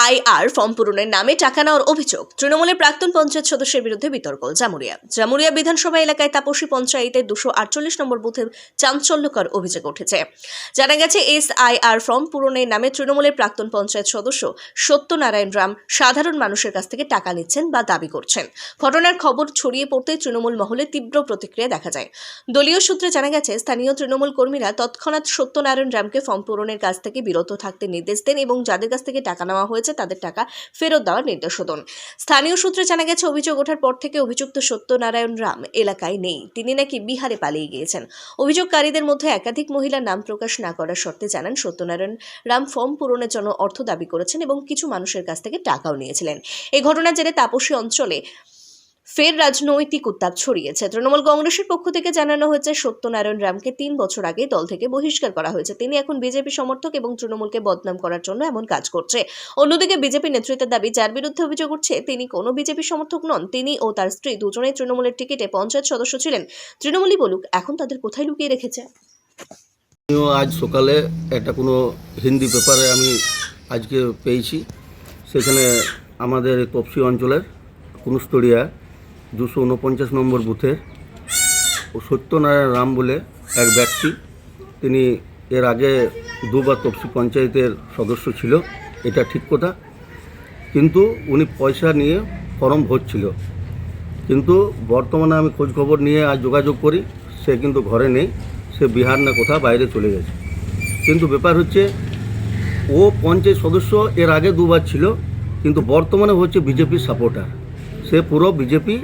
SIR form পূরণের নামে টাকা নেওয়ার অভিযোগ। তৃণমূলের প্রাক্তন পঞ্চায়েত সদস্যের বিরুদ্ধে বিতর্ক। জামুরিয়া। জামুরিয়া বিধানসভা এলাকায় তাপসী পঞ্চায়েতের দুশো আটচল্লিশ নম্বর বুথে চাঞ্চল্যকর অভিযোগ উঠেছে। জানা গেছে এস এসআইআর ফর্ম পূরণের নামে তৃণমূলের প্রাক্তন পঞ্চায়েত সদস্য সত্যনারায়ণ রাম সাধারণ মানুষের কাছ থেকে টাকা নিচ্ছেন বা দাবি করছেন। ঘটনার খবর ছড়িয়ে পড়তে তৃণমূল মহলে তীব্র প্রতিক্রিয়া দেখা যায়। দলীয় সূত্রে জানা গেছে, স্থানীয় তৃণমূল কর্মীরা তৎক্ষণাৎ সত্যনারায়ণ রামকে ফর্ম পূরণের কাছ থেকে বিরত থাকতে নির্দেশ দেন এবং যাদের কাছ থেকে টাকা নেওয়া হয়েছে তাদের টাকা ফেরত দেওয়ার নির্দেশও দেন স্থানীয় সূত্রে জানা গেছে, অভিযোগ ওঠার পর থেকে অভিযুক্ত সত্যনারায়ণ রাম এলাকায় নেই। তিনি নাকি বিহারে পালিয়ে গিয়েছেন। অভিযোগকারীদের মধ্যে একাধিক মহিলার নাম প্রকাশ না করার শর্তে জানান সত্যনারায়ণ রাম ফর্ম পূরণের জন্য অর্থ দাবি করেছেন এবং কিছু মানুষের কাছ থেকে টাকাও নিয়েছিলেন। এই ঘটনার জেরে তাপসী অঞ্চলে ফের রাজনৈতিক উত্তাপ ছড়িয়েছে। তৃণমূল কংগ্রেসের পক্ষ থেকে জানানো হয়েছে, সত্যনারায়ণ রামকে তিন বছর আগে দল থেকে বহিষ্কার করা হয়েছে। তিনি এখন বিজেপি সমর্থক এবং তৃণমূলকে বদনাম করার জন্য এমন কাজ করছে। অন্যদিকে বিজেপি নেতৃত্বের দাবি, যার বিরুদ্ধে অভিযোগ উঠছে, তিনি কোনো বিজেপি সমর্থক নন, তিনি ও তার স্ত্রী দুজনেই তৃণমূলের টিকিটে পঞ্চায়েত সদস্য ছিলেন। তৃণমূলই বলুক, এখন তাদের কোথায় লুকিয়ে রেখেছে? আজ সকালে একটা কোনো হিন্দি পেপারে আমি আজকে পেয়েছি। সেখানে আমাদের তপসি অঞ্চলের কুনুস্তরিয়া দুশো উনপঞ্চাশ নম্বর বুথে ও সত্যনারায়ণ রাম বলে এক ব্যক্তি। তিনি এর আগে দুবার তপসি পঞ্চায়েতের সদস্য ছিল, এটা ঠিক কথা। কিন্তু উনি পয়সা নিয়ে ফর্ম ভরছিল। কিন্তু বর্তমানে আমি খবর নিয়ে আজ যোগাযোগ করি, সে কিন্তু ঘরে নেই, সে বিহার না কোথাও বাইরে চলে গেছে। কিন্তু ব্যাপার হচ্ছে, ও পঞ্চায়েত সদস্য এর আগে দুবার ছিল, কিন্তু বর্তমানে হচ্ছে বিজেপির সাপোর্টার। সে পুরো বিজেপি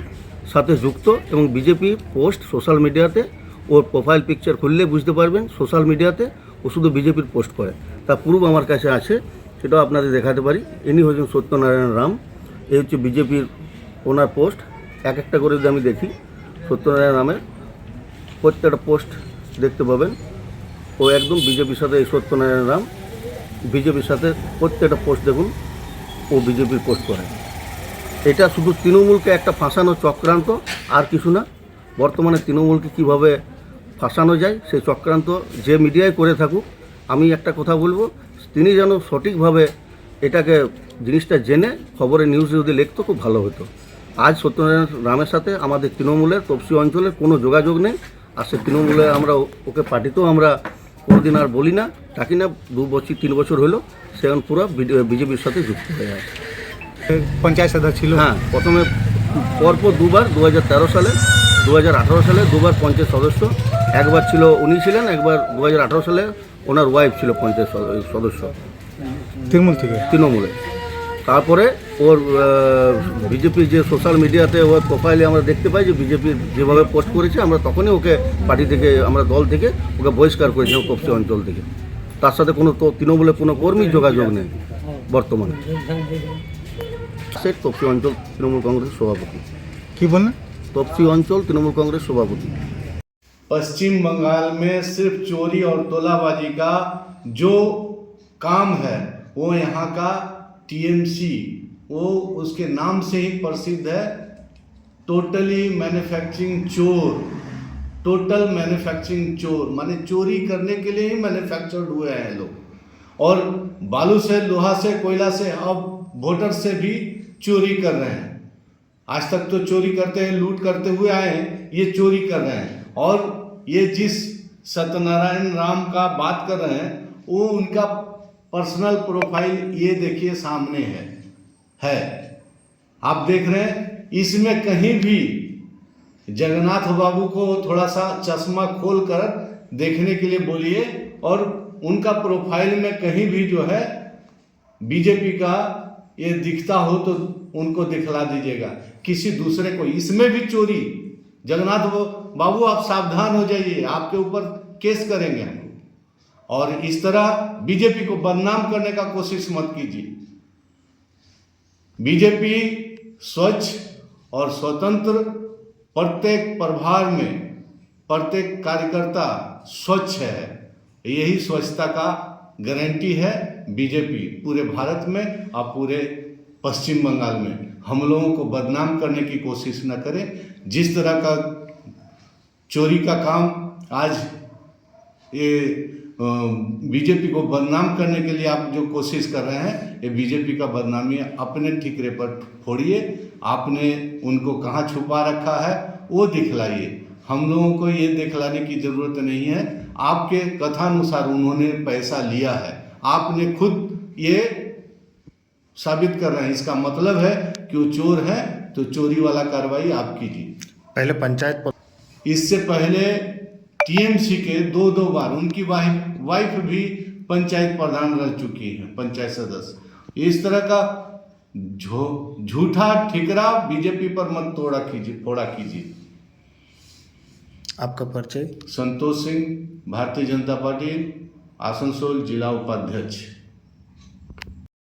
সাথে যুক্ত এবং বিজেপি পোস্ট সোশ্যাল মিডিয়াতে ওর প্রোফাইল পিকচার খুললে বুঝতে পারবেন সোশ্যাল মিডিয়াতে ও শুধু বিজেপির পোস্ট করে। তা প্রুফ আমার কাছে আছে, সেটাও আপনাদের দেখাতে পারি। ইনি হচ্ছেন সত্যনারায়ণ রাম, এই হচ্ছে বিজেপির ওনার পোস্ট এক একটা করে যদি আমি দেখি, সত্যনারায়ণ রামের প্রত্যেকটা পোস্ট দেখতে পাবেন। ও একদম বিজেপির সাথে এই সত্যনারায়ণ রাম বিজেপির সাথে প্রত্যেকটা পোস্ট দেখুন, ও বিজেপির পোস্ট করে। এটা শুধু তৃণমূলকে একটা ফাঁসানো চক্রান্ত, আর কিছু না। বর্তমানে তৃণমূলকে কীভাবে ফাঁসানো যায়, সেই চক্রান্ত যে মিডিয়ায় করে থাকুক, আমি একটা কথা বলব, তিনি যেন সঠিকভাবে এটাকে, জিনিসটা জেনে খবরে নিউজ যদি লিখতো, খুব ভালো হতো। আজ সত্যনারায়ণ রামের সাথে আমাদের তৃণমূলের তপসি অঞ্চলের কোনো যোগাযোগ নেই, আর সে তৃণমূলে আমরা ওকে পার্টিতেও আমরা কোনোদিন আর বলি না। ডাকি না, দু বছর, তিন বছর হলো, সে এখন পুরো বিজেপির সাথে যুক্ত হয়ে আছে। পঞ্চায়েত সদস্য ছিল। হ্যাঁ প্রথমে পরপর দুবার দু হাজার তেরো সালে দু হাজার আঠারো সালে দুবার পঞ্চায়েত সদস্য। একবার ছিল উনি ছিলেন একবার দু হাজার আঠেরো সালে ওনার ওয়াইফ ছিল পঞ্চায়েত সদ- সদস্য। তৃণমূল থেকে? তৃণমূলে। তারপরে ওর বিজেপির যে সোশ্যাল মিডিয়াতে ওর প্রোফাইলে আমরা দেখতে পাই যে বিজেপির যেভাবে পোস্ট করেছে আমরা তখনই ওকে পার্টি থেকে আমরা দল থেকে ওকে বহিষ্কার করেছিলাম কপসি অঞ্চল থেকে। তার সাথে কোনো তৃণমূলের কোনো কর্মী যোগাযোগ নেই বর্তমানে। সে কপসি অঞ্চল তৃণমূল কংগ্রেসের সভাপতি কি বললেন তপসি অঞ্চল তৃণমূল কংগ্রেস সভাপতি पश्चिम बंगाल में सिर्फ चोरी और तोलाबाजी का जो काम है वो यहाँ का टीएमसी वो उसके नाम से ही प्रसिद्ध है टोटली मैन्युफैक्चरिंग चोर टोटल मैन्युफैक्चरिंग चोर माने चोरी करने के लिए ही मैन्युफैक्चर्ड हुए हैं लोग और बालू से लोहा से कोयला से अब वोटर से भी चोरी कर रहे हैं। आज तक तो चोरी करते हैं, लूट करते हुए आए हैं, ये चोरी कर रहे हैं। और ये जिस सत्यनारायण राम का बात कर रहे हैं, वो उनका पर्सनल प्रोफ़ाइल ये देखिए सामने है है। आप देख रहे हैं, इसमें कहीं भी जगन्नाथ बाबू को थोड़ा सा चश्मा खोल कर देखने के लिए बोलिए, और उनका प्रोफ़ाइल में कहीं भी जो है, बीजेपी का ये दिखता हो तो उनको दिखला दीजिएगा। किसी दूसरे को, इसमें भी चोरी। जगन्नाथ बाबू आप सावधान हो जाइए, आपके ऊपर केस करेंगे हम। और इस तरह बीजेपी को बदनाम करने का कोशिश मत कीजिए। बीजेपी स्वच्छ और स्वतंत्र प्रत्येक प्रभार में, प्रत्येक कार्यकर्ता स्वच्छ है। यही स्वच्छता का गारंटी है। बीजेपी पूरे भारत में और पूरे पश्चिम बंगाल में। हम लोगों को बदनाम करने की कोशिश न करें। जिस तरह का चोरी का काम आज ये बीजेपी को बदनाम करने के लिए आप जो कोशिश कर रहे हैं, ये बीजेपी का बदनामी अपने ठिकरे पर फोड़िए। आपने उनको कहाँ छुपा रखा है, वो दिखलाइए। हम लोगों को ये दिखलाने की ज़रूरत नहीं है। आपके कथानुसार उन्होंने पैसा लिया है। आपने खुद ये साबित कर रहे हैं। इसका मतलब है कि वो चोर है तो चोरी वाला कार्रवाई आप कीजिए। पहले पंचायत प- इससे पहले टीएमसी के दो दो बार उनकी वाइफ वाइफ भी पंचायत प्रधान रह चुकी है पंचायत सदस्य। इस तरह का झो झूठा ठिकरा बीजेपी पर मत तोड़ा कीजिए फोड़ा कीजिए। आपका परिचय? संतोष सिंह भारतीय जनता पार्टी। આસનસોલ જિલ્લા ઉપાધ્યક્ષ.